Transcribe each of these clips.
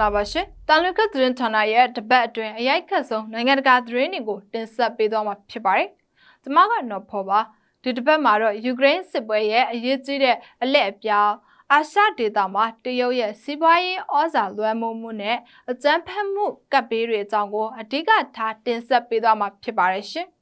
္ဂလာပါရှင်။တန်လွကသတင်းဌာနရဲ့တပတ်အတွင်းအရိုက်ခတ်ဆုံးနိုင်ငံတကာသတင်းတွေကိုတင်ဆက်ပေးသွားမှာဖြစ်ပါတယ်။ကျွန်မကတော့ဖော်ပါဒီတစ်ပတ်မှာတော့ယူကရိန်းစစ်ပွဲရဲ့အရေးကြီးတဲ့အလက်အပြောင်းအာရှဒေသမှာတရုတ်ရဲ့စီးပွားရေးဩဇာလွှမ်းမိုးမှုနဲ့အကြမ်းဖက်မှုကပ်ဘေးတွေအကြောင်းကိုအဓိကထားတင်ဆက်ပေးသွားမှာဖြစ်ပါတယ်ရှင်။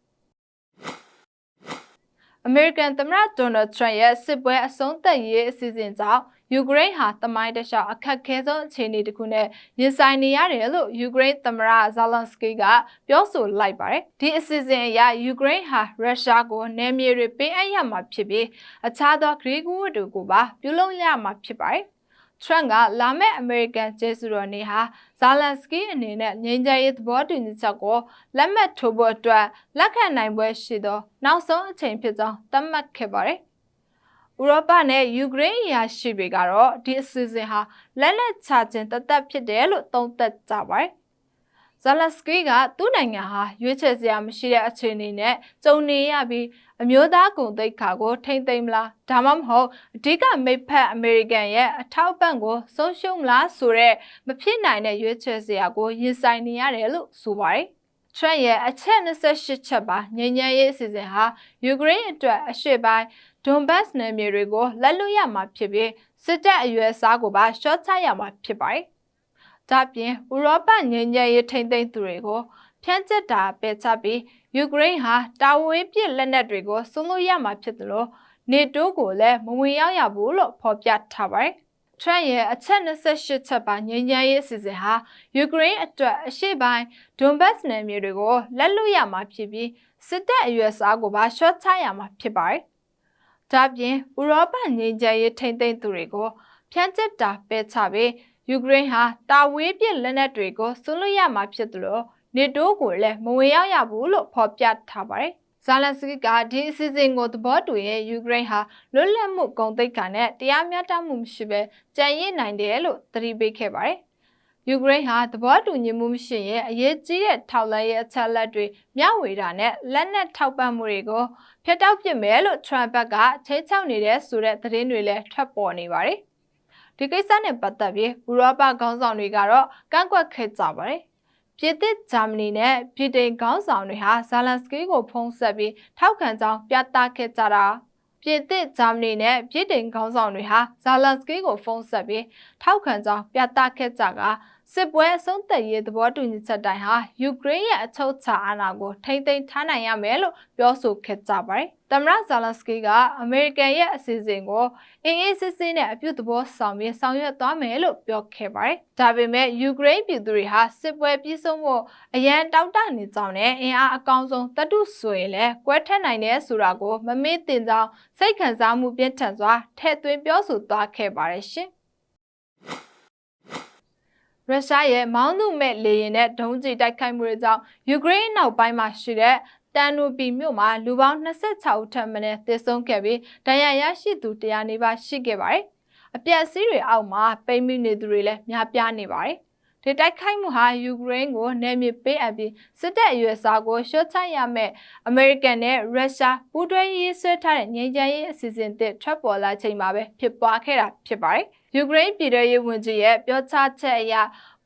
အမေရိကန်သမ္မတဒေါ်နယ်ထရန့်ရဲ့စစ်ပွဲအဆုံးသတ်ရေးအစီအစဉ်ကြောင့် ယူကရိန်းဟာတမိုင်းတခြားအခက်ခဲဆုံးအခြေအနေတစ်ခုနဲ့ရင်ဆိုင်နေရတယ်လို့ယူကရိန်းသမ္မတဇာလန်စကီကပြောဆိုလိုက်ပါတယ်။ဒီအစီအစဉ်အရယူကရိန်းဟာရုရှားကိုနယ်မြေတွေပေးအပ်ရမှာဖြစ်ပြီးအခြားသောဂရိကူဝတ်တွေကိုပါပြုလုပ်ရမှာဖြစ်ပါတယ်။ Trump ကလာမယ့်အမေရိကန်ကျေးဇူးတော်နေ့ဟာဇာလန်စကီအနေနဲ့ငြိမ်းချမ်းရေးသဘောတူညီချက်ကိုလက်မှတ်ထိုးဖို့အတွက်လက်ခံနိုင်ပွဲရှိသောနောက်ဆုံးအချိန်ဖြစ်ကြောင်းသတ်မှတ်ခဲ့ပါတယ်။ ဥရောပနဲ့ယူကရိန်းအရာရှိတွေကတော့ဒီအစီအစဉ်ဟာလက်လက်ချခြင်းတသက်ဖြစ်တယ်လို့သုံးသပ်ကြပါတယ်။ဇာလန်စကီကသူ့နိုင်ငံဟာရွေးချယ်စရာမရှိတဲ့အခြေအနေနဲ့ကြုံနေရပြီးအမျိုးသားကုန်သိက္ခာကို ထိမ့်သိမ်းမလားဒါမှမဟုတ်အဓိကမိတ်ဖက်အမေရိကန်ရဲ့အထောက်ပံ့ကိုဆုံးရှုံးမလားဆိုတော့မဖြစ်နိုင်တဲ့ရွေးချယ်စရာကိုရင်ဆိုင်နေရတယ်လို့ဆိုပါတယ်။ Trump ရဲ့အချက်28ချက်ပါငြိမ်းချမ်းရေးအစီအစဉ်ဟာယူကရိန်းအတွက်အရှေ့ပိုင်း ဒွန်ဘတ်စ်နယ်မြေတွေကိုလက်လွတ်ရမှာဖြစ်ပြီးစစ်တပ်အရွယ်စားကိုပါရှော့ချရမှာဖြစ်ပါတယ်။ဒါပြင်ဥရောပငြိမ်းချမ်းရေးထိန်းသိမ်းသူတွေကိုဖြန့်ကျက်တာပယ်ချပြီးယူကရိန်းဟာတာဝေးပြစ်လက်နက်တွေကိုစွန့်လို့ရမှာဖြစ်တယ်လို့နေတိုးကိုလည်းမဝင်ရောက်ရဘူးလို့ဖော်ပြထားပါတယ်။ Trump ရဲ့အချက်28ချက်ပါငြိမ်းချမ်းရေးအစီအစဉ်ဟာယူကရိန်းအတွက်အရှေ့ပိုင်းဒွန်ဘတ်စ်နယ်မြေတွေကိုလက်လွတ်ရမှာဖြစ်ပြီးစစ်တပ်အရွယ်စားကိုပါရှော့ချရမှာဖြစ်ပါတယ်။ ဒါပြင်ဥရောပငြိမ်းချမ်းရေးထိန်းသိမ်းသူတွေကိုဖြန့်ကျက်တာပယ်ချပြီးယူကရိန်းဟာတာဝေးပြစ်လက်နက်တွေကိုစွန့်လွတ်ရမှာဖြစ်တယ်လို့နေတိုးကိုလည်းမဝင်ရောက်ရဘူးလို့ဖော်ပြထားပါတယ်။ဇာလန်စကီကဒီအစီအစဉ်ကိုသဘောတူရင်ယူကရိန်းဟာလွတ်လပ်မှုဂုဏ်သိက္ခာနဲ့တရားမျှတမှုမရှိဘဲကြံ့ရည်နိုင်တယ်လို့သတိပေးခဲ့ပါတယ်။ ယူကရိန်းဟာသဘောတူညီမှုမရှိရင်အရေးကြီးတဲ့ထောက်လှမ်းရေးအချက်အလက်တွေမျှဝေတာနဲ့လက်နက်ထောက်ပံ့မှုတွေကိုဖျက်တောက်ပစ်မယ်လို့ထရမ်ဘက်ကချိတ်ချောက်နေတဲ့ဆိုတဲ့သတင်းတွေလည်းထွက်ပေါ်နေပါတယ်။ဒီကိစ္စနဲ့ပတ်သက်ပြီးဥရောပခေါင်းဆောင်တွေကတော့ကန့်ကွက်ခဲ့ကြပါတယ်ပြည်သစ်ဂျာမနီနဲ့ပြည်တိန်ခေါင်းဆောင်တွေဟာဇာလန်စကီကိုဖုံးဆက်ပြီးထောက်ခံကြောင်းပြသခဲ့ကြတာပြည်သစ်ဂျာမနီနဲ့ပြည်တိန်ခေါင်းဆောင်တွေဟာဇာလန်စကီကိုဖုံးဆက်ပြီးထောက်ခံကြောင်းပြသခဲ့ကြက စစ်ပွဲအဆုံးသတ်ရေးသဘောတူညီချက်တိုင်းဟာယူကရိန်းရဲ့အချုပ်အခြာအာဏာကိုထိမ့်သိမ်းထားနိုင်ရမယ်လို့ပြောဆိုခဲ့ကြပါတယ်။သမ္မတဇာလန်စကီကအမေရိကန်ရဲ့အစီအစဉ်ကိုအေးအေးဆေးဆေးနဲ့အပြုသဘောဆောင်ပြီးဆောင်ရွက်သွားမယ်လို့ပြောခဲ့ပါတယ်။ဒါပေမဲ့ယူကရိန်းပြည်သူတွေဟာစစ်ပွဲပြီးဆုံးဖို့အရန်တောက်တနေကြောင်းနဲ့အင်အားအကောင်းဆုံးတတုဆိုရင်လည်းကွဲထက်နိုင်တယ်ဆိုတာကိုမမေ့တင်ကြောင်းစိတ်ခံစားမှုပြင်းထန်စွာထည့်သွင်းပြောဆိုသွားခဲ့ပါတယ်ရှင်။ ရုရှားရဲ့မောင်းသူမဲ့လေယာဉ်နဲ့ဒုံးကျည်တိုက်ခိုက်မှုတွေကြောင့်ယူကရိန်းနောက်ပိုင်းမှာရှိတဲ့တန်နိုပီမြို့မှာလူပေါင်း26ဦးထပ်မံသေဆုံးခဲ့ပြီးဒဏ်ရာရရှိသူ100နီးပါးရှိခဲ့ပါတယ်။အပြက်စီးတွေအောက်မှာပိတ်မိနေသူတွေလည်းများပြားနေပါတယ်။ ဒီတိုက်ခိုက်မှုဟာယူကရိန်းကိုနယ်မြေပေးအပ်ပြီးစစ်တပ်အရွယ်စားကိုရှော့ချရမယ့်အမေရိကန်နဲ့ရုရှားပူးတွဲရေးဆွဲထားတဲ့ငြိမ်းချမ်းရေးအစီအစဉ်သစ်ထွက်ပေါ်လာချိန်မှာပဲဖြစ်ပွားခဲ့တာဖြစ်ပါတယ်။ယူကရိန်းပြည်ထောင်ရေးဝန်ကြီးရဲ့ပြောကြားချက်အရ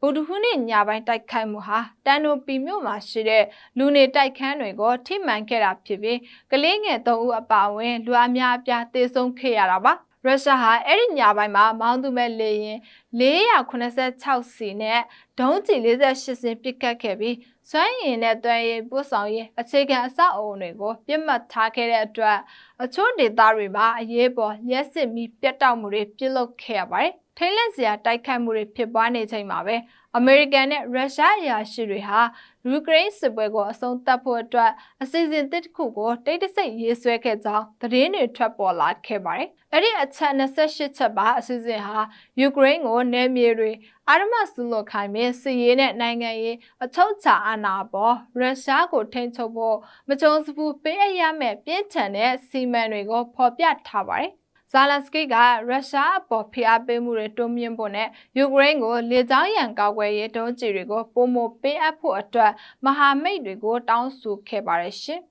ဗုဒ္ဓဟူးနေ့ညပိုင်းတိုက်ခိုက်မှုဟာတန်နိုပီမြို့မှာရှိတဲ့လူနေတိုက်ခန်းတွေကိုထိမှန်ခဲ့တာဖြစ်ပြီးကလေးငယ်၃ဦးအပါအဝင်လူအများအပြားသေဆုံးခဲ့ရတာပါ ရုရှားဟာအဲ့ဒီညပိုင်းမှာမောင်းသူမဲ့လေရင်486စီနဲ့ဒုံးကျည်48စင်းပစ်ခတ်ခဲ့ပြီးစွမ်းရည်နဲ့တွဲရေးပို့ဆောင်ရေးအခြေခံအဆောက်အအုံတွေကိုပြစ်မှတ်ထားခဲ့တဲ့အတွက်အချို့ဒေသတွေမှာအရေးပေါ်လျှက်စစ်မီပြတ်တောက်မှုတွေပြုလုပ်ခဲ့ရပါတယ် ထိတ်လန့်စရာတိုက်ခိုက်မှုတွေဖြစ်ပွားနေချိန်မှာပဲအမေရိကန်နဲ့ရုရှားအရာရှိတွေဟာယူကရိန်းစစ်ပွဲကိုအဆုံးသတ်ဖို့အတွက်အစီအစဉ်တစ်ခုကိုတိတ်တဆိတ်ရေးဆွဲခဲ့ကြောင်းသတင်းတွေထွက်ပေါ်လာခဲ့ပါတယ်။အဲ့ဒီအချက်28ချက်ပါအစီအစဉ်ဟာယူကရိန်းကိုနယ်မြေတွေအာရမဆုလို့ခိုင်ပြီးစစ်ရေးနဲ့နိုင်ငံရေးအချုပ်ချာအာဏာပေါ်ရုရှားကိုထိန်းချုပ်ဖို့မကြုံစဘူးပေးအပ်ရမယ့်ပြင်းထန်တဲ့စီမံတွေကိုဖော်ပြထားပါတယ် ဇာလန်စကီကရုရှားအပေါ်ဖိအားပေးမှုတွေတိုးမြင့်ဖို့နဲ့ယူကရိန်းကိုလေကြောင်းရန်ကောက်ွယ်ရေးဒုံးကျည်တွေကိုပုံမပေးအပ်ဖို့အတွက်မဟာမိတ်တွေကိုတောင်းဆိုခဲ့ပါတယ်ရှင်။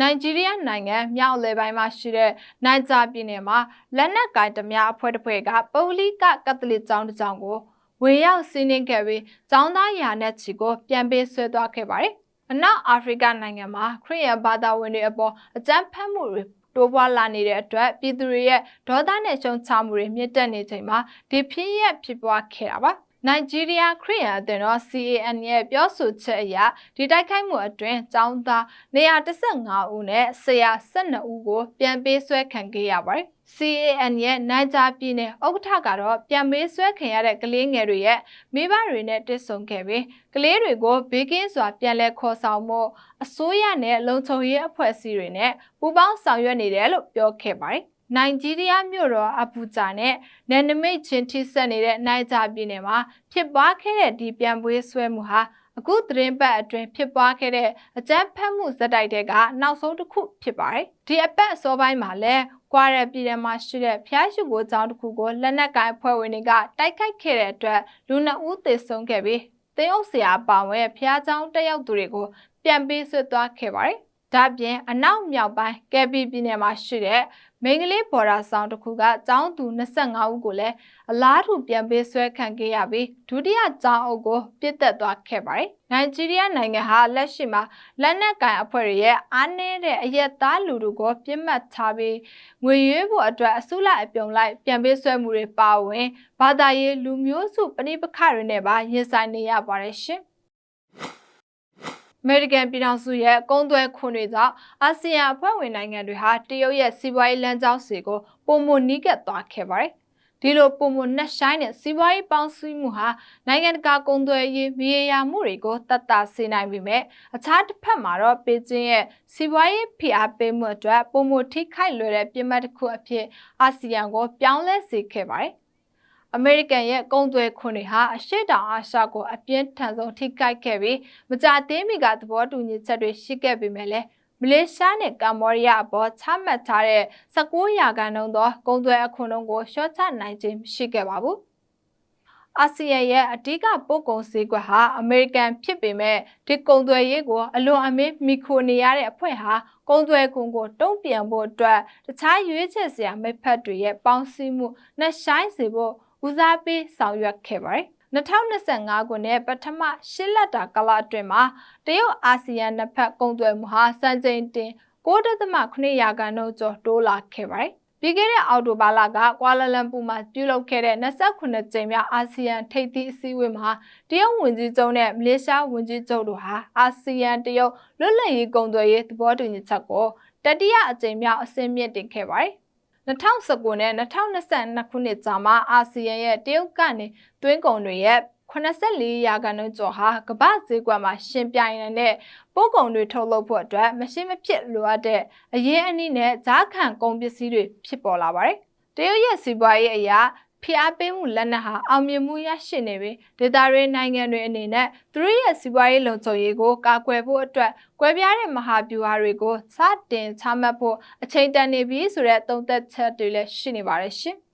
နိုင်ဂျီးရီးယားနိုင်ငံမြောက်အလယ်ပိုင်းမှာရှိတဲ့နိုင်ဂျာပြည်နယ်မှာလက်နက်ကိုင်ဓမြအဖွဲ့တစ်ဖွဲ့ကပုလီကကက်သလစ်ကျောင်းတစ်ကျောင်းကိုဝင်ရောက်စီးနင်းခဲ့ပြီးကျောင်းသားရာနဲ့ချီကိုပြန်ပေးဆွဲသွားခဲ့ပါတယ်။အနောက်အာဖရိကနိုင်ငံမှာခရစ်ယာန်ဘာသာဝင်တွေအပေါ်အကြမ်းဖက်မှုတွေ တိုးပွားလာနေတဲ့အတွက်ပြည်သူတွေရဲ့ဒေါသနဲ့ရှုံချမှုတွေမြင့်တက်နေချိန်မှာဒီဖြစ်ရပ်ဖြစ်ပွားခဲ့တာပါ။နိုင်ဂျီးရီးယားခရီးယန်အသင်းတော် CAN ရဲ့ပြောဆိုချက်အရဒီတိုက်ခိုက်မှုအတွင်းចောင်းသား135ဦးနဲ့ဆရာ12ဦးကိုပြန်ပေးဆွဲခံခဲ့ရပါတယ်။ CAN ရဲ့နိုင်ဂျာပြည်နယ်ဥက္ကဋ္ဌကတော့ပြန်ပေးဆွဲခံရတဲ့ကလေးငယ်တွေရဲ့မိဘတွေနဲ့တွေ့ဆုံခဲ့ပြီးကလေးတွေကိုဘေးကင်းစွာပြန်လည်ခေါ်ဆောင်မှုအစိုးရနဲ့လုံခြုံရေးအဖွဲ့အစည်းတွေနဲ့ပူးပေါင်းဆောင်ရွက်နေတယ်လို့ပြောခဲ့ပါတယ်။နိုင်ဂျီးရီးယားမြို့တော်အဘူဂျာနဲ့နယ်နိမိတ်ချင်းထိစပ်နေတဲ့နိုင်ဂျာပြည်နယ်မှာဖြစ်ပွားခဲ့တဲ့ဒီပြန်ပွေးဆွဲမှုဟာ အခုသတင်းပတ်အတွင်းဖြစ်ပွားခဲ့တဲ့အကြမ်းဖက်မှုဇက်တိုက်တဲ့ကနောက်ဆုံးတစ်ခုဖြစ်ပါတယ်။ဒီအပတ်အစောပိုင်းမှာလည်းကွာရပြည်နယ်မှာရှိတဲ့ဖျားရှုကိုကျောင်းတစ်ခုကိုလက်နက်ကိုင်အဖွဲ့ဝင်တွေကတိုက်ခိုက်ခဲ့တဲ့အတွက်လူနှစ်ဦးသေဆုံးခဲ့ပြီးသေအုပ်ဆရာပါဝင်ဖျားကျောင်းတက်ရောက်သူတွေကိုပြန်ပေးဆွသွားခဲ့ပါတယ်။ဒါပြင်အနောက်မြောက်ပိုင်းကယ်ပီပြည်နယ်မှာရှိတဲ့ မိန်းကလေးဘော်ဒါဆောင်တစ်ခုကကျောင်းသူ25ဦးကိုလည်းအလားတူပြန်ပေးဆွဲခံခဲ့ရပြီးဒုတိယကျောင်းအုပ်ကိုပြစ်တက်သွားခဲ့ပါတယ်။နိုင်ဂျီးရီးယားနိုင်ငံဟာလက်ရှိမှာလက်နက်ကိုင်အဖွဲ့တွေရဲ့အားနည်းတဲ့အရက်သားလူတို့ကိုပြစ်မှတ်ထားပြီးငွေရွေးဖို့အတွက်အစုလိုက်အပြုံလိုက်ပြန်ပေးဆွဲမှုတွေပါဝင်ဘာသာရေးလူမျိုးစုပဋိပက္ခတွေနဲ့ပါရင်ဆိုင်နေရပါတယ်ရှင်။ အမေရိကန်ပြည်ထောင်စုရဲ့ကုန်းသွဲခွန်တွေကြောင့်အာဆီယံအဖွဲ့ဝင်နိုင်ငံတွေဟာတရုတ်ရဲ့စီးပွားရေးလမ်းကြောင်းစီကိုပုံမနီးကပ်သွားခဲ့ပါတယ်။ဒီလိုပုံမနှက်ဆိုင်တဲ့စီးပွားရေးပေါင်းစည်းမှုဟာနိုင်ငံတကာကုန်သွယ်ရေးမြေယာမှုတွေကိုတတ်တာစေနိုင်ပေမဲ့အခြားတစ်ဖက်မှာတော့ပေကျင်းရဲ့စီးပွားရေးဖိအားပေးမှုအတွက်ပုံမထိခိုက်လွယ်တဲ့ပြစ်မှတ်တစ်ခုအဖြစ်အာဆီယံကိုပြောင်းလဲစေခဲ့ပါတယ်။ အမေရိကန်ရဲ့ကုန်သွယ်ခွန်တွေဟာအရှေ့တောင်အာရှကိုအပြင်းထန်ဆုံးထိခိုက်ခဲ့ပြီးမကြသေးမီကသဘောတူညီချက်တွေရှိခဲ့ပေမဲ့လည်းမလေးရှားနဲ့ကမ္ဘောဒီးယားအပေါ်ချမှတ်ထားတဲ့19ရာခိုင်နှုန်းသောကုန်သွယ်အခွန်နှုန်းကိုလျှော့ချနိုင်ခြင်းမရှိခဲ့ပါဘူး။အာဆီယံရဲ့အဓိကပို့ကုန်စည်းကွက်ဟာအမေရိကန်ဖြစ်ပေမဲ့ဒီကုန်သွယ်ရေးကိုအလွန်အမင်းမိခိုနေရတဲ့အဖွဲ့ဟာကုန်သွယ်ခွန်ကိုတုံ့ပြန်ဖို့အတွက်တခြားရွေးချယ်စရာမိဖက်တွေရဲ့ပေါင်းစည်းမှုနဲ့ဆိုင်စေဖို့ ဦးစားပေးဆောင်ရွက်ခဲ့ပါတယ်။2025ခုနှစ်ပထမရှစ်လက်တာကာလအတွင်းမှာတရုတ်အာဆီယံနှစ်ဖက်ကုန်သွယ်မှုဟာစံချိန်တင်6.9ရာခိုင်နှုန်းကျော်တိုးလာခဲ့ပါတယ်။ပြီးခဲ့တဲ့အောက်တိုဘာလကကွာလာလမ်ပူမှာပြုလုပ်ခဲ့တဲ့29ကြိမ်မြောက်အာဆီယံထိပ်သီးအစည်းအဝေးမှာတရုတ်ဝန်ကြီးချုပ်နဲ့မလေးရှားဝန်ကြီးချုပ်တို့ဟာအာဆီယံတရုတ်လွတ်လပ်ရေးကုန်သွယ်ရေးသဘောတူညီချက်ကိုတတိယအကြိမ်မြောက်အစည်းအမြင့်တင်ခဲ့ပါတယ် 2019နဲ့2022ခုနှစ်ကြာမှာအာဆီယံရဲ့တရုတ်ကနေတွင်းကုန်တွေရဲ့84ရာခိုင်နှုန်းကျော်ဟာကမ္ဘာဈေးကွက်မှာရှင်ပြိုင်နေတဲ့ပို့ကုန်တွေထုတ်လုပ်ဖို့အတွက်မရှိမဖြစ်လိုအပ်တဲ့အရေးအနည်းနဲ့ဈာခံကုန်ပစ္စည်းတွေဖြစ်ပေါ်လာပါတယ်။တရုတ်ရဲ့စီးပွားရေးအရာ ဖိအားပေးမှုလက်နက်ဟာအောင်မြင်မှုရရှိနေပြီးဒေသတွင်းနိုင်ငံတွေအနေနဲ့သူတို့ရဲ့စီးပွားရေးလုံခြုံရေးကိုကာကွယ်ဖို့အတွက်ကွဲပြားတဲ့မဟာဗျူဟာတွေကိုစတင်ချမှတ်ဖို့အချိန်တန်နေပြီဆိုတဲ့သုံးသက်ချက်တွေလည်းရှိနေပါတယ်ရှင်။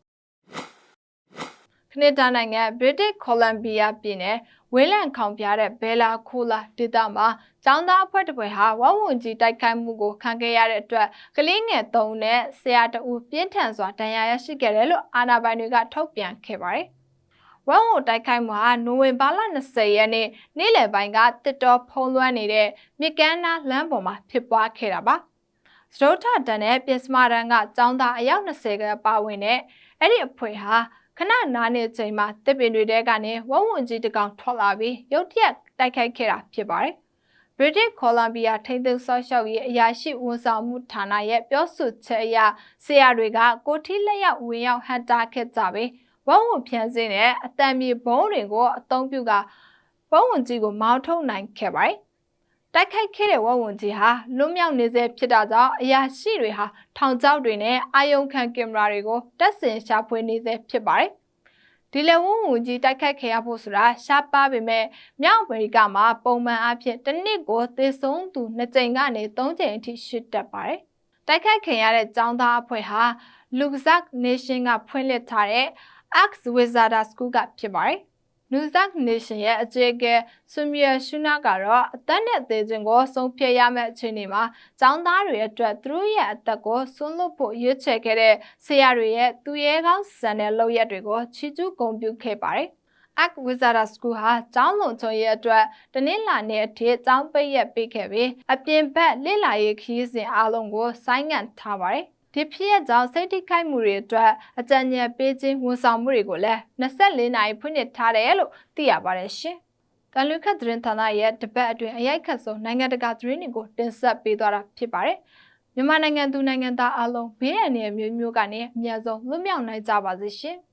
ကနေဒါနိုင်ငံ British Columbia ပြည်နယ် ဝင်းလန့်ခေါင်ပြတဲ့ဘဲလာခိုလာဒေသမှာចောင်းသားအဖွဲ့တစ်ဖွဲ့ဟာဝဝွန်ကြီးတိုက်ခိုက်မှုကိုခံခဲ့ရတဲ့အတွက်ကလေးငယ်၃နဲ့ဆရာတဦးပြင်းထန်စွာဒဏ်ရာရရှိခဲ့တယ်လို့အာဏာပိုင်တွေကထုတ်ပြန်ခဲ့ပါတယ်။ဝမ်ဝုံတိုက်ခိုက်မှုဟာနိုဝင်ဘာလ20ရက်နေ့နေ့လယ်ပိုင်းကတစ်တော်ဖုံးလွှမ်းနေတဲ့မြကန်းနာလမ်းပေါ်မှာဖြစ်ပွားခဲ့တာပါ။စရိုထတန်နဲ့ပြင်စမာရန်ကចောင်းသားအယောက်20ကပါဝင်တဲ့အဲ့ဒီအဖွဲ့ဟာ ခဏနားနေချိန်မှာတစ်ပင်တွေတဲကနေဝုံဝုံကြီးတကောင်ထွက်လာပြီးရုတ်တရက်တိုက်ခိုက်ခဲ့တာဖြစ်ပါတယ်။ British Columbia ထိန်းသိမ်းဆော့ရှောက်ရေးအရာရှိဝန်ဆောင်မှုဌာနရဲ့ပြောဆိုချက်အရဆရာတွေကကိုထီလက်ရောက်ဝင်ရောက်ဟန်တာခဲ့ကြပြီးဝုံဝုံဖြန်းစင်းနဲ့အတံမြေဘုံတွေကိုအသုံးပြုကဘုံဝင်ကြီးကိုမောင်းထုတ်နိုင်ခဲ့ပါတယ် တိုက်ခိုက်ခဲ့တဲ့ဝဝွန်ကြီးဟာလွတ်မြောက်နေစေဖြစ်တာကြောင့်အရာရှိတွေဟာထောင်ချောက်တွေနဲ့အာယုံခံကင်မရာတွေကိုတက်ဆင်ရှာဖွေနေစေဖြစ်ပါတယ်။ဒီလေဝဝွန်ကြီးတိုက်ခိုက်ခဲ့ရဖို့ဆိုတာရှားပါပေမဲ့မြောက်အမေရိကမှာပုံမှန်အဖြစ်တစ်နှစ်ကိုသေဆုံးသူ2ကြိမ်ကနေ3ကြိမ်အထိရှိတတ်ပါတယ်။တိုက်ခိုက်ခင်ရတဲ့ចောင်းသားအဖွဲ့ဟာ Luxac Nation ကဖွင့်လှစ်ထားတဲ့ Axe Wizard School ကဖြစ်ပါတယ်။ Newsak Nation ရဲ့အကြေအကဲဆွန်မြရရှုနာကတော့အသက်နဲ့အသေးခြင်းကိုဆုံးဖြတ်ရမယ့်အခြေအနေမှာចောင်းသားတွေအတွက်သူတို့ရဲ့အသက်ကိုဆွလွတ်ဖို့ရွေးချယ်ခဲ့တဲ့ဆရာတွေရဲ့သူရဲကောင်းစံတဲ့လုပ်ရက်တွေကိုချီးကျူးဂုဏ်ပြုခဲ့ပါတယ်။ Ak Wizara School ဟာကျောင်းလုံချုံရဲ့အတွက်တနင်္လာနေ့အထိကျောင်းပိတ်ရက်ပေးခဲ့ပြီးအပြင်ဘက်လေ့လာရေးခရီးစဉ်အားလုံးကိုဆိုင်းငံ့ထားပါတယ်။ ဒီဖြစ်ရကြောင့်စိတ်ထိခိုက်မှုတွေအတွက်အကြံဉာဏ်ပေးခြင်းဝန်ဆောင်မှုတွေကိုလည်း24နာရီဖွင့်လှစ်ထားတယ်လို့သိရပါတယ်ရှင်။ကံလူခတ်သတင်းဌာနရဲ့တပတ်အတွင်းအရိုက်ခတ်ဆုံးနိုင်ငံတကာသတင်းတွေကိုတင်ဆက်ပေးသွားတာဖြစ်ပါတယ်။မြန်မာနိုင်ငံသူနိုင်ငံသားအလုံးဘေးအန္တရာယ်မျိုးမျိုးကနေအများဆုံးလွတ်မြောက်နိုင်ကြပါစေရှင်။